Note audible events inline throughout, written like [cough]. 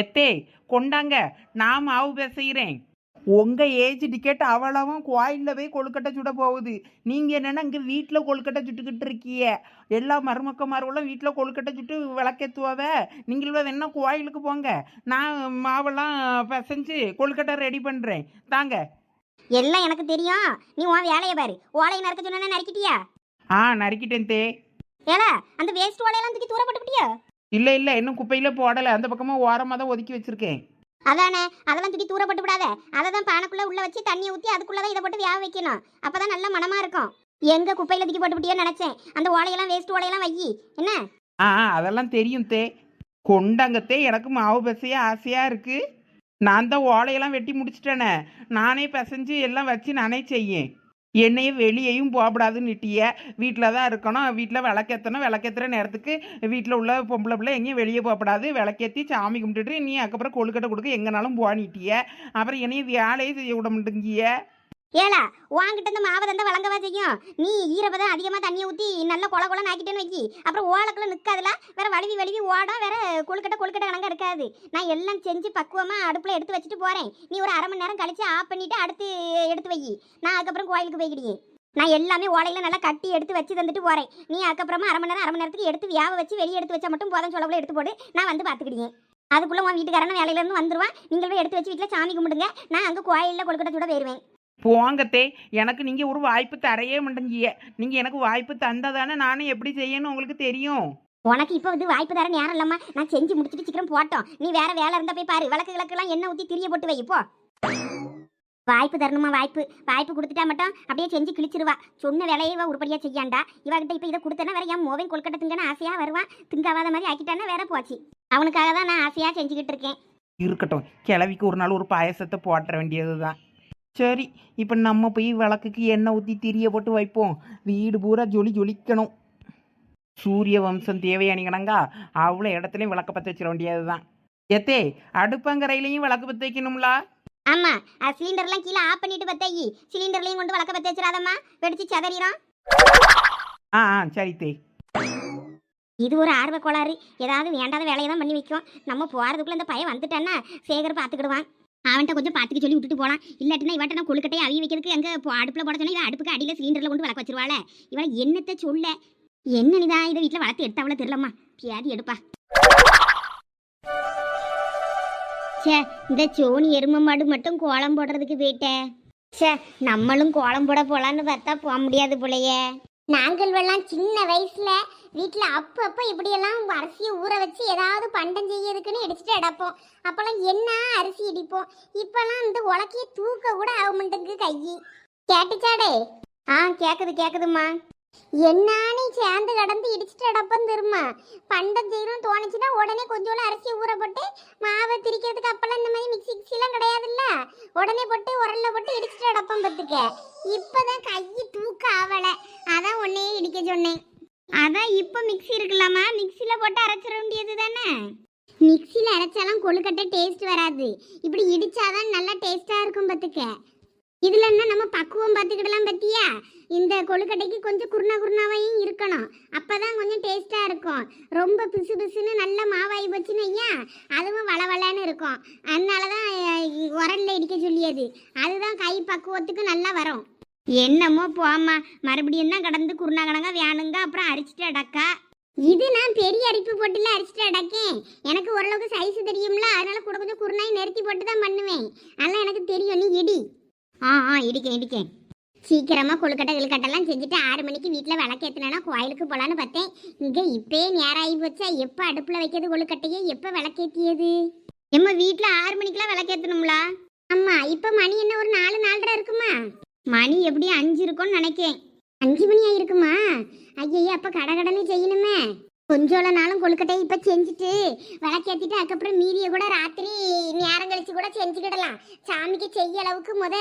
எத்தே கொண்டாங்க நான் மாவு பேசுகிறேன் உங்க ஏஜ் டிக்கெட் அவ்வளவும் கோயிலில் போய் கொழுக்கட்டை சுட போகுது. நீங்க என்னன்னா இங்க வீட்டில் கொழுக்கட்டை சுட்டுக்கிட்டு இருக்கீங்க. எல்லா மருமக்கமார்களும் வீட்டில் கொழுக்கட்டை சுட்டு விளக்கேத்துவாவ? நீங்களும் வேணா கோயிலுக்கு போங்க. நான் மாவெல்லாம் பிசைஞ்சு கொழுக்கட்டை ரெடி பண்றேன். தாங்க. எல்லாம் எனக்கு தெரியும். நீ உன் வேலையை பாரு. ஓலையை நறுக்க சொன்னா நறுக்கிட்டியா? ஆ நறுக்கிட்டேன் தே. ஏல அந்த வேஸ்ட் ஓலையெல்லாம் தூக்கி தூரப்பட்டுட்டியா இல்லை இல்லை இன்னும் குப்பையில் போடலை. அந்த பக்கமாக ஓரமாக தான் ஒதுக்கி வச்சிருக்கேன். அதானே? அதெல்லாம் தூக்கி தூரப்பட்டு விடாத. அதை தான் பானைக்குள்ள உள்ள வச்சு தண்ணியை ஊற்றி அதுக்குள்ள தான் இதை போட்டு வேக வைக்கணும். அப்பதான் நல்ல மனமா இருக்கும். எங்க குப்பையில தூக்கி போட்டு விட்டியோன்னு நினைச்சேன். அந்த ஓலையெல்லாம் வேஸ்ட் ஓலையெல்லாம் வை என்ன? ஆ அதெல்லாம் தெரியும் தே. கொண்டாங்கத்தே எனக்கு மாவு பிசைய ஆசையாக இருக்கு. நான் தான் ஓலையெல்லாம் வெட்டி முடிச்சிட்டேனே. நானே பிசைஞ்சு எல்லாம் வச்சு நானே செய்யேன். என்னையும் வெளியேயும் நிட்டிய. வீட்டில் தான் இருக்கணும். வீட்டில் விளக்கேற்றணும் விளக்கேற்றுற நேரத்துக்கு வீட்டில் உள்ள பொம்பளை பிள்ளை எங்கேயும் வெளியே போகப்படாது. விளக்கேற்றி சாமி கும்பிட்டுட்டு நீ அதுக்கப்புறம் கொழுக்கட்டை கொடுக்க எங்கனாலும் போனிட்டிய அப்புறம் என்னையும் வேலையே செய்ய விட மாட்டேங்கிய. ஏலா வாங்கிட்ட இந்த மாவை தந்த வழங்கவா செய்யும்? நீ ஈரப்பதம் அதிகமாக தண்ணியை ஊற்றி நல்ல கொல கொல ஆக்கிட்டேன்னு வைக்கி. அப்புறம் ஓலக்குள்ள நிற்காதுல வேற வழுவி வழுவி ஓடும் வேற கொழுக்கட்டை கொழுக்கட்டை கணக்கா இருக்காது நான் எல்லாம் செஞ்சு பக்குவமாக அடுப்பில் எடுத்து வச்சுட்டு போகிறேன் நீ ஒரு அரை மணி நேரம் கழிச்சு ஆஃப் பண்ணிட்டு அடுத்து எடுத்து வை நான் அதுக்கப்புறம் கோயிலுக்கு போய்கிடியே நான் எல்லாமே ஓலையில நல்லா கட்டி எடுத்து வச்சு தந்துட்டு போகிறேன் நீ அதுக்கப்புறமா அரை மணி நேரம் அரை மணி நேரத்துக்கு எடுத்து வியாப வச்சு வெளியே எடுத்து வச்சா மட்டும் போதும் சொல்லக்குள்ள எடுத்து போடு. நான் வந்து பாத்துக்கிட்டேன் அதுக்குள்ளே உன் வீட்டுக்காரன வேலையிலேருந்து இருந்து நீங்கள் போய் எடுத்து வச்சு வீட்டில் சாமி கும்பிடுங்க. நான் அங்கே கோயிலில் கொழுக்கட்டை சுட போயிடுவேன் போங்கத்தே எனக்கு நீங்கள் ஒரு வாய்ப்பு தரையே மாட்டேங்கிய. நீங்கள் எனக்கு வாய்ப்பு தந்ததானே நானும் எப்படி செய்யணும் உங்களுக்கு தெரியும்? உனக்கு இப்போ வந்து வாய்ப்பு தர நேரம் இல்லம்மா. நான் செஞ்சு முடிச்சிட்டு சீக்கிரம் போட்டோம். நீ வேற வேலை இருந்தா போய் பாரு. விளக்கு விளக்குலாம் எண்ணெய் ஊற்றி திரிய போட்டு வை போ. வாய்ப்பு தரணுமா? வாய்ப்பு. வாய்ப்பு கொடுத்துட்டா மட்டும் அப்படியே செஞ்சு கிழிச்சிருவா. சொன்ன வேலையை இவ உருப்படியா செய்யாண்டா. இவகிட்ட இப்போ இதை கொடுத்தனா வேற என் மோவன் கொல்கட்டை திங்கன்னு ஆசையா வருவான் திங்காவாத மாதிரி ஆக்கிட்டானா வேற போச்சு. அவனுக்காக தான் நான் ஆசையா செஞ்சுக்கிட்டு இருக்கேன். இருக்கட்டும். கிழவிக்கு ஒரு நாள் ஒரு பாயசத்தை போட்டுற வேண்டியது தான் சரி இப்போ நம்ம போய் விளக்குக்கு எண்ணெய் ஊற்றி திரிய போட்டு வைப்போம். வீடு பூரா ஜொலி ஜொலிக்கணும். சூரிய வம்சம் தேவையானிக்கணங்கா அவ்வளோ இடத்துலையும் விளக்க பற்ற வச்சிட வேண்டியது தான் எத்தே அடுப்பங்கரையிலையும் விளக்கு பற்ற வைக்கணும்லா? ஆமா அது சிலிண்டர்லாம் கீழே ஆஃப் பண்ணிட்டு பத்தாயி சிலிண்டர்லையும் கொண்டு வளர்க்க பத்த வச்சிடாதம்மா. வெடிச்சு சதறிடும் ஆ ஆ சரி தே. இது ஒரு ஆர்வ கோளாறு. ஏதாவது வேண்டாத வேலையை தான் பண்ணி வைக்கும். நம்ம போகிறதுக்குள்ள இந்த பையன் வந்துட்டான்னா சேகர் பார்த்துக்கிடுவான். அவன்கிட்ட கொஞ்சம் பார்த்துக்க சொல்லி விட்டுட்டு போகலாம் இல்லாட்டினா இவட்ட நான் கொழுக்கட்டையை அவிய வைக்கிறதுக்கு எங்கே அடுப்பில் போட சொன்னா இவன் அடுப்புக்கு அடியில் சிலிண்டரில் கொண்டு வளர்க்க வச்சிருவாளே. இவளை என்னத்தை சொல்ல? என்ன நீதான் இதை வீட்டில் வளர்த்து எடுத்தாவளோ தெரியலம்மா. பியாதி எடுப்பா. சே இந்த சோனி எருமை மாடு மட்டும் கோலம் போடுறதுக்கு போயிட்டேன் சே நம்மளும் கோலம் போட போகலான்னு பார்த்தா போக முடியாது போலையே. நாங்கள்வெல்லாம் சின்ன வயசுல வீட்டில் அப்பப்போ இப்படியெல்லாம் அரிசியை ஊற வச்சு ஏதாவது பண்டம் செய்யறதுக்குன்னு இடிச்சிட்டு அடைப்போம் அப்போல்லாம் என்ன அரிசி இடிப்போம்? இப்போல்லாம் இந்த உலக்கையை தூக்க கூட ஆக மாட்டேங்குது கையை கேட்டுச்சாடே? ஆ கேட்குது கேட்குதுமா என்னானே சேர்ந்து கடந்து இடிச்சிட்டு அடப்பம் திரும்ப பண்டம் செய்யணும் தோணுச்சுன்னா உடனே கொஞ்சோண்டு அரிசி ஊற போட்டு மாவை திரிக்கிறதுக்கு அப்போல்லாம் இந்த மாதிரி மிக்சி கிக்சிலாம் உடனே போட்டு உரல்ல போட்டு இடிச்சிட்டு அடப்பம் பத்துக்க இப்பதான் கை தூக்க ஆவல. அதான் உன்னையே இடிக்க சொன்னேன். அதான் இப்போ மிக்சி இருக்கலாமா மிக்ஸியில் போட்டு அரைச்சிட வேண்டியது தானே? மிக்ஸியில் அரைச்சாலும் கொழுக்கட்டை டேஸ்ட் வராது. இப்படி இடிச்சாதான் நல்லா டேஸ்ட்டாக இருக்கும் பார்த்துக்க. இதில் என்ன நம்ம பக்குவம் பார்த்துக்கிடலாம் பத்தியா இந்த கொழுக்கட்டைக்கு கொஞ்சம் குருணா குருணாவையும் இருக்கணும். அப்பதான் டேஸ்ட்டாக இருக்கும். ரொம்ப பிசு பிசுன்னு நல்ல மாவாயி போச்சுன்னு ஐயா அதுவும் வளவளன்னு இருக்கும். அதனால தான் உரல்ல இடிக்க சொல்லியது. அதுதான் கை பக்குவத்துக்கு நல்லா வரும். என்னமோ போம்மா மறுபடியும் தான் கடந்து குருணா கணங்க வேணுங்க அப்புறம் அரிச்சிட்டு அடக்கா. இது நான் பெரிய அரிப்பு போட்டுல அரிச்சிட்டு அடக்கேன். எனக்கு ஓரளவுக்கு சைஸ் தெரியும்ல அதனால கூட கொஞ்சம் குருணாய் நிறுத்தி போட்டு தான் பண்ணுவேன். அதெல்லாம் எனக்கு தெரியும் நீ இடி. ஆ ஆ இடிக்கேன் இடிக்கேன். சீக்கிரமாக கொழுக்கட்டை கிழுக்கட்டெல்லாம் செஞ்சுட்டு ஆறு மணிக்கு வீட்டில் விளக்கேற்றினா கோயிலுக்கு போகலான்னு பார்த்தேன். இங்கே இப்போயே நேரம் ஆகி போச்சா எப்போ அடுப்பில் வைக்கிறது கொழுக்கட்டையே எப்போ விளக்கேற்றியது எம்ம வீட்டில் ஆறு மணிக்கெல்லாம் விளக்கேற்றணும்லா ஆமாம் இப்போ மணி என்ன ஒரு நாலு நாலரை இருக்குமா? மணி எப்படி அஞ்சு இருக்கும்னு நினைக்கேன். அஞ்சு மணி ஆயிருக்குமா? ஐயய்யா கடை கடனே செய்யணுமே. கொஞ்சோல நாளும் கொழுக்கட்டை இப்ப செஞ்சுட்டு விளக்கேத்திட்டு அதுக்கப்புறம் மீதியை கூட ராத்திரி நேரம் கழிச்சு கூட செஞ்சுக்கிடலாம். சாமிக்கு செய்ய அளவுக்கு முத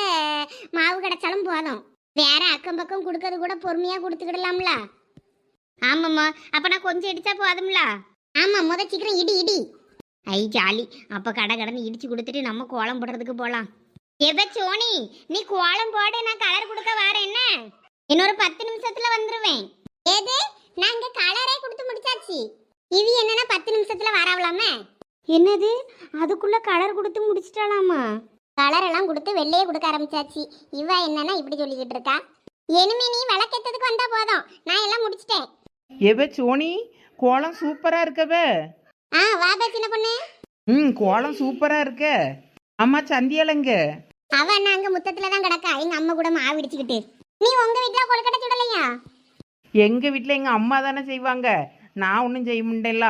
மாவு கிடைச்சாலும் போதும். வேற அக்கம் பக்கம் கொடுக்கறது கூட பொறுமையா கொடுத்துக்கிடலாம்ல. ஆமாம்மா. அப்ப நான் கொஞ்சம் இடிச்சா போதும்ல? ஆமா முத சீக்கிரம் இடி இடி. ஐ ஜாலி. அப்ப கடை கடன்னு இடிச்சு கொடுத்துட்டு நம்ம கோலம் போடுறதுக்கு போலாம். எவ சோனி நீ கோலம் போடு நான் கலர் கொடுக்க வரேன் என்ன? இன்னொரு பத்து நிமிஷத்துல வந்துருவேன். ஏது நாங்க கலரே கொடுத்து முடிச்சாச்சு. இது என்னன்னா பத்து நிமிஷத்துல வரவலாமே? என்னது? அதுக்குள்ள கலர் கொடுத்து முடிச்சிட்டாலாமா கலர் எல்லாம் கொடுத்து வெள்ளையே கொடுக்க ஆரம்பிச்சாச்சு. இவ என்னன்னா இப்படி சொல்லிக்கிட்டு இருக்கா? இனிமே நீ விளக்கேத்ததுக்கு வந்தா போதும். நான் எல்லாம் முடிச்சிட்டேன். எவ சோனி கோலம் சூப்பராக இருக்கவ? ஆ வாபா சின்ன பொண்ணு. ம் கோலம் சூப்பராக இருக்க. அம்மா சந்தியாலங்க அவ அண்ணா அங்க முத்தத்துல தான் கிடக்கா. எங்க அம்மா கூட மாவு இடிச்சுக்கிட்டு. நீ உங்க வீட்டுல கொழுக்கட்டை சுடலையா? எங்கள் வீட்டில் எங்கள் அம்மா தானே செய்வாங்க. நான் ஒன்றும் செய்ய முடியல.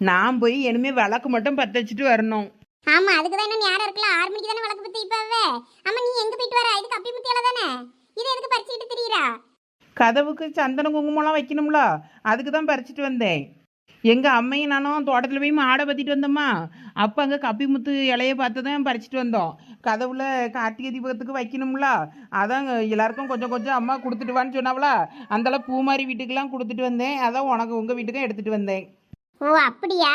நான் போய் இனிமே விளக்கு மட்டும் பற்ற வச்சுட்டு வரணும். ஆமா அதுக்கு தான் இன்னும் நேரம் இருக்குல்ல. ஆறு மணிக்கு தானே விளக்கு பத்தி இப்பவே ஆமா நீ எங்க போயிட்டு வர? இது கப்பி முத்தியால தானே? இது எதுக்கு பறிச்சுக்கிட்டு திரியறா? கதவுக்கு சந்தன குங்குமம்லாம் வைக்கணும்ல. அதுக்கு தான் பறிச்சிட்டு வந்தேன். எங்கள் அம்மையும் நானும் தோட்டத்தில் போய் மாடை பற்றிட்டு வந்தோமா. அப்போ அங்கே கப்பிமுத்து இலைய பார்த்து தான் பறிச்சிட்டு வந்தோம். கதவுல கார்த்திகை தீபத்துக்கு வைக்கணும்ல. அதான் எல்லாருக்கும் கொஞ்சம் கொஞ்சம் அம்மா கொடுத்துட்டு வான்னு சொன்னாவளா. அந்தளவு பூமாரி வீட்டுக்கெல்லாம் கொடுத்துட்டு வந்தேன். அதான் உனக்கு உங்கள் வீட்டுக்கும் எடுத்துகிட்டு வந்தேன். ஓ அப்படியா?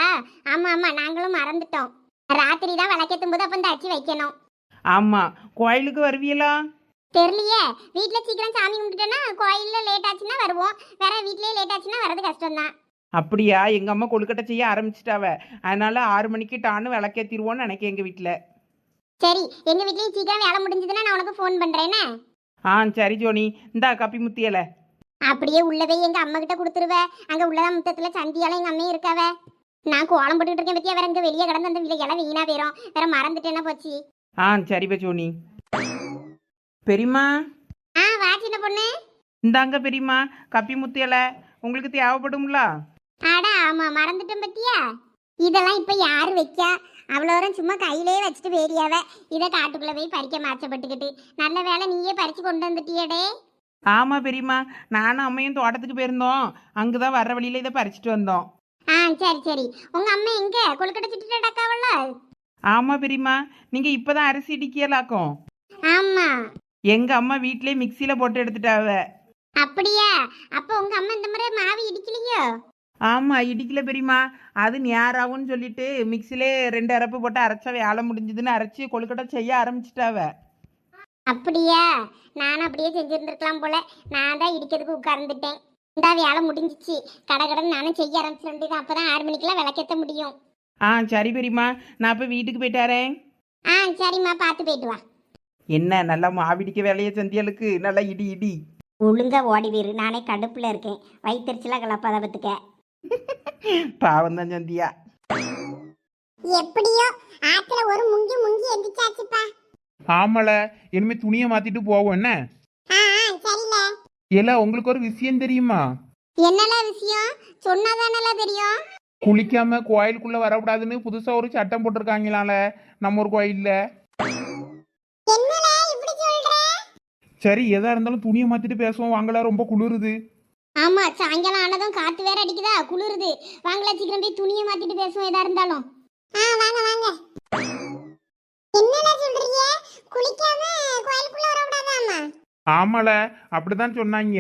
ஆமா ஆமா நாங்களும் மறந்துட்டோம். ராத்திரி தான் விளக்கேத்தும் போது அப்ப இந்த அச்சு வைக்கணும். ஆமாம் கோயிலுக்கு வருவீங்களா தெரியலையே. வீட்ல சீக்கிரம் சாமி கும்பிட்டுட்டேன்னா கோயில்ல லேட் ஆச்சுன்னா வருவோம். வேற வீட்லயே லேட் ஆச்சுன்னா வரது கஷ்டம் தான் அப்படியா? எங்கள் அம்மா கொழுக்கட்டை செய்ய ஆரம்பிச்சிட்டாவ. அதனால ஆறு மணிக்கு டான்னு விளக்கேற்றிடுவோன்னு நினைக்கிறேன் எங்கள் வீட்டில் சரி எங்க வீட்லயும் சீக்கிரம் வேலை முடிஞ்சதுன்னா நான் உனக்கு ஃபோன் பண்றேனே ஆ சரி ஜோனி. இந்தா கப்பி முத்தி இலை. அப்படியே உள்ள போய் எங்க அம்மா கிட்ட கொடுத்துருவ. அங்க உள்ளதான் முத்தத்துல சந்தியால எங்க அம்மையும் இருக்காவ. நான் கோலம் போட்டுட்டு இருக்கேன் பத்தியா? வேற இங்க வெளியே கிடந்து அந்த இலை வீணா போயிரும். வேற மறந்துட்டேன்னா போச்சு? ஆ சரிப்பா ஜோனி. பெரியம்மா? ஆ வா சின்ன பொண்ணு. இந்தாங்க பெரியம்மா கப்பி முத்தி இலை. உங்களுக்கு தேவைப்படும்ல? அட ஆமா மறந்துட்டேன் பத்தியா? இதெல்லாம் இப்ப யாரு வைக்கா? அவ்வளோரம் சும்மா கையிலே வச்சுட்டு வேறியாவ இதை காட்டுக்குள்ள போய் பறிக்க மாச்சப்பட்டுக்கிட்டு. நல்ல வேலை நீயே பறிச்சு கொண்டு வந்துட்டியடே ஆமாம் பெரியம்மா. நானும் அம்மையும் தோட்டத்துக்கு போயிருந்தோம். அங்கே தான் வர்ற வழியில இதை பறிச்சிட்டு வந்தோம். ஆ சரி சரி. உங்க அம்மா எங்க? கொழுக்கட்டை சுட்டுட்டு அடக்காவல்ல ஆமாம் பெரியம்மா. நீங்கள் இப்போ தான் அரிசி இடிக்கலாக்கும். ஆமா. எங்கள் அம்மா வீட்டிலே மிக்சியில் போட்டு எடுத்துட்டாவ. அப்படியா? அப்ப உங்க அம்மா இந்த முறை மாவு இடிக்கலையோ? ஆமாம் இடிக்கல பெரியம்மா. அது நேராகும்னு சொல்லிட்டு மிக்சிலே ரெண்டு அரப்பு போட்டு அரைச்சா வேலை முடிஞ்சதுன்னு அரைச்சி கொழுக்கட்டை செய்ய ஆரம்பிச்சிட்டாவ. அப்படியா? நானும் அப்படியே செஞ்சிருந்திருக்கலாம் போல. நான் தான் இடிக்கிறதுக்கு உட்கார்ந்துட்டேன். இந்த வேலை முடிஞ்சிச்சு. கடை கடன் நானும் செய்ய ஆரம்பிச்சிருந்தேன் அப்பதான் ஆறு மணிக்கெல்லாம் விளக்கேத்த முடியும். ஆ சரி பெரியம்மா. நான் இப்போ வீட்டுக்கு போயிட்டாரேன் ஆ சரிம்மா. பார்த்து போயிட்டு வா. என்ன நல்லா மாவிடிக்க வேலையை சந்தியலுக்கு நல்லா இடி இடி. ஒழுங்கா ஓடி வீரு. நானே கடுப்புல இருக்கேன். வயிற்றுச்சலா கலப்பாத பத்துக்க. பாவம் தான் சந்தியா. எப்படியோ ஆத்துல ஒரு முங்கி முங்கி எந்திரிச்சாச்சுப்பா. ஆமால இனிமே துணியை மாத்திட்டு போவோம் என்ன? ஆ சரில. இல்ல உங்களுக்கு ஒரு விஷயம் தெரியுமா? என்னல விஷயம்? சொன்னாதானல தெரியும். குளிக்காம கோயிலுக்குள்ள வரக்கூடாதுன்னு புதுசா ஒரு சட்டம் போட்டிருக்காங்களால நம்ம ஒரு கோயில்ல? என்னல இப்படி சொல்ற? சரி எதா இருந்தாலும் துணியை மாத்திட்டு பேசுவோம் வாங்கல ரொம்ப குளிருது. ஆமா சாயங்காலம் ஆனதும் காத்து வேற அடிக்குதா? குளிருது. வாங்கல சீக்கிரம் போய் துணியை மாத்திட்டு பேசுவோம் எதா இருந்தாலும். ஆ வாங்க வாங்க. என்னல சொல்றீங்க? குளிக்காம கோயிலுக்குள்ள வரக்கூடாதாமா ஆமால அப்படிதான் சொன்னாங்க.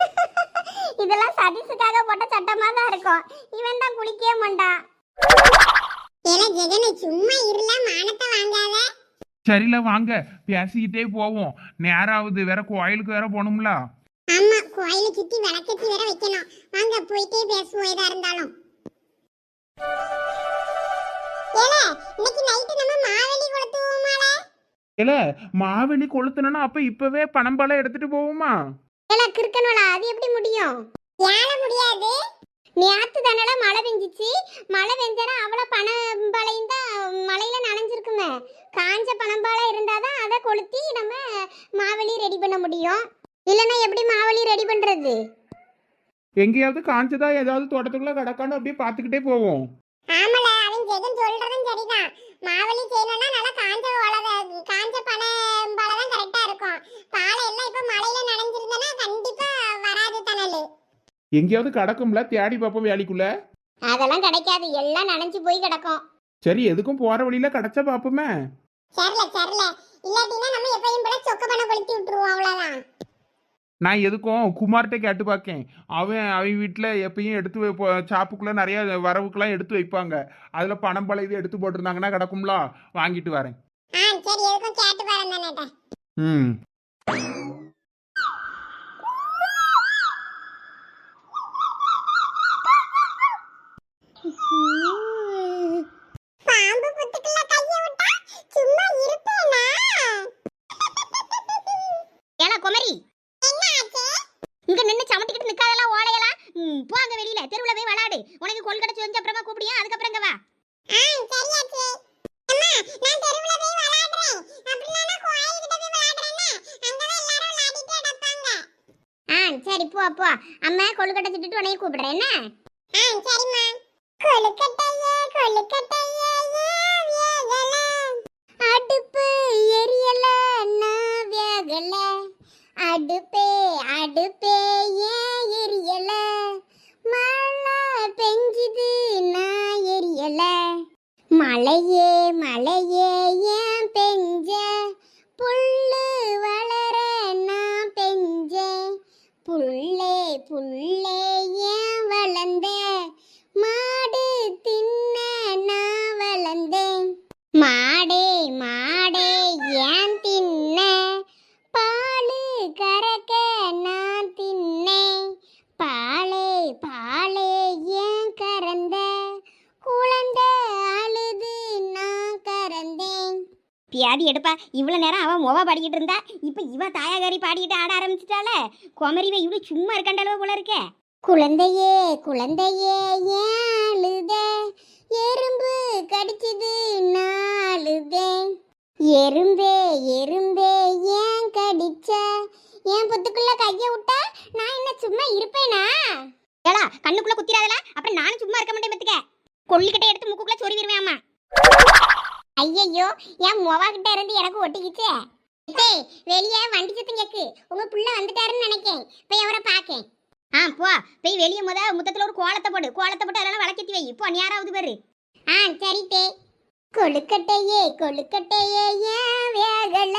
[laughs] இதெல்லாம் சதீஷுக்காக போட்ட சட்டமா தான் இருக்கும். இவன் தான் குளிக்கவே மாட்டான் ஏல ஜெகனை சும்மா இருல மானத்தை வாங்காத. சரில வாங்க. பேசிக்கிட்டே போவோம். நேராவது வேற கோயிலுக்கு வேற போகணும்ல. கோயில சுத்தி விளக்கத்தி வேற வைக்கணும். வாங்க போயிட்டே பேசுவோம் எதா இருந்தாலும். இன்னைக்கு நைட்டு நம்ம மாவெளி கொளுத்துவோமால இல்ல மாவெளி கொளுத்தணும்னா அப்ப இப்பவே பணம்பழம் எடுத்துட்டு போவோமா? ஏல கிறுக்கனோல அது எப்படி முடியும்? ஏல முடியாது. நேத்து தானல மழை பெஞ்சிச்சு. மழை பெஞ்சனா அவ்வளோ பனம்பாளையும் தான் மழையில நனைஞ்சிருக்குமே. காஞ்ச பனம்பாளம் இருந்தாதான் அதை கொளுத்தி நம்ம மாவெளி ரெடி பண்ண முடியும். இல்லைன்னா எப்படி மாவெளி ரெடி பண்றது? எங்கேயாவது காஞ்சதா ஏதாவது தோட்டத்துக்குள்ள கிடக்கான்னு அப்படியே பார்த்துக்கிட்டே போவோம். ஆமல அவன் ஜெகன் சொல்றதும் சரிதான். மாவெளி செய்யணும்னா நல்லா காஞ்ச ஓலை காஞ்ச பணம் தான் கரெக்டா இருக்கும். பாலை எல்லாம் இப்ப மழையில நனைஞ்சிருந்தனா கண்டிப்பா வராது தனலு எங்கேயாவது கிடக்கும்ல தேடி பார்ப்போம் வேலைக்குள்ள. அதெல்லாம் கிடைக்காது எல்லாம் நனைஞ்சு போய் கிடக்கும். சரி எதுக்கும் போற வழியில கிடைச்சா பாப்போமே சரில சரில. இல்லாட்டினா நம்ம எப்பயும் போல சொக்க பணம் கொளுத்தி விட்டுருவோம் அவ்வளவுதான். நான் எதுக்கும் குமார்கிட்ட கேட்டு பார்க்கேன் அவன் அவன் வீட்டில் எப்பயும் எடுத்து வை சாப்புக்குள்ளே நிறைய வரவுக்கெல்லாம் எடுத்து வைப்பாங்க. அதில் பணம் பழ இது எடுத்து போட்டிருந்தாங்கன்னா கிடக்கும்ல வாங்கிட்டு வரேன். ம். போய் விளையாடு உனக்கு கொல்கட்டை செஞ்சு அப்புறமா கூப்பிடியா? அதுக்கப்புறம் இங்க வா. சரி போ போ. அம்மா கொழுக்கட்டை சுட்டுட்டு உன்னைய கூப்பிடுறேன். என்ன? ஆ சரிம்மா. கொழுக்கட்டையே கொழுக்கட்டையே வேகல அடுப்பு எரியல நான் வேகல அடுப்பே மலையே மலையே ஏன் பெஞ்ச. புல்லு வளர நான் பெஞ்ச. புல்லே புல்லே எடுப்பா. இவ்வளோ நேரம் அவன் மொவா பாடிக்கிட்டு இருந்தா இப்போ இவ தாயாகாரி பாடிக்கிட்டு ஆட ஆரம்பிச்சிட்டால குமரிவ இவ்வளோ சும்மா இருக்காண்டளவு போல இருக்கே. குழந்தையே குழந்தையே ஏன் அழுத எறும்பு கடிச்சது அழுதேன் எறும்பே எறும்பே ஏன் கடிச்ச? என் புத்துக்குள்ள கைய விட்டா நான் என்ன சும்மா இருப்பேனா? ஏடா கண்ணுக்குள்ள குத்திராதல அப்புறம் நானும் சும்மா இருக்க மாட்டேன் பத்துக்க. கொள்ளிக்கிட்ட எடுத்து முக்குக்குள்ள சொருவிடுவேன் அம்மா. ஐயையோ என் மொவா கிட்ட இருந்து எனக்கு ஒட்டிக்கிச்சு. டேய் வெளியே வண்டி சத்தம் கேக்கு. உங்க புள்ள வந்துட்டாருன்னு நினைக்கேன். போய் அவரை பாக்கேன். ஆ போ. போய் வெளியே முத முத்தத்துல ஒரு கோலத்தை போடு. கோலத்தை போட்டு அதெல்லாம் வளர்க்கத்தி வை. இப்போ யாராவது பேரு ஆ சரி தே. கொழுக்கட்டையே கொழுக்கட்டையே ஏன் வேகல?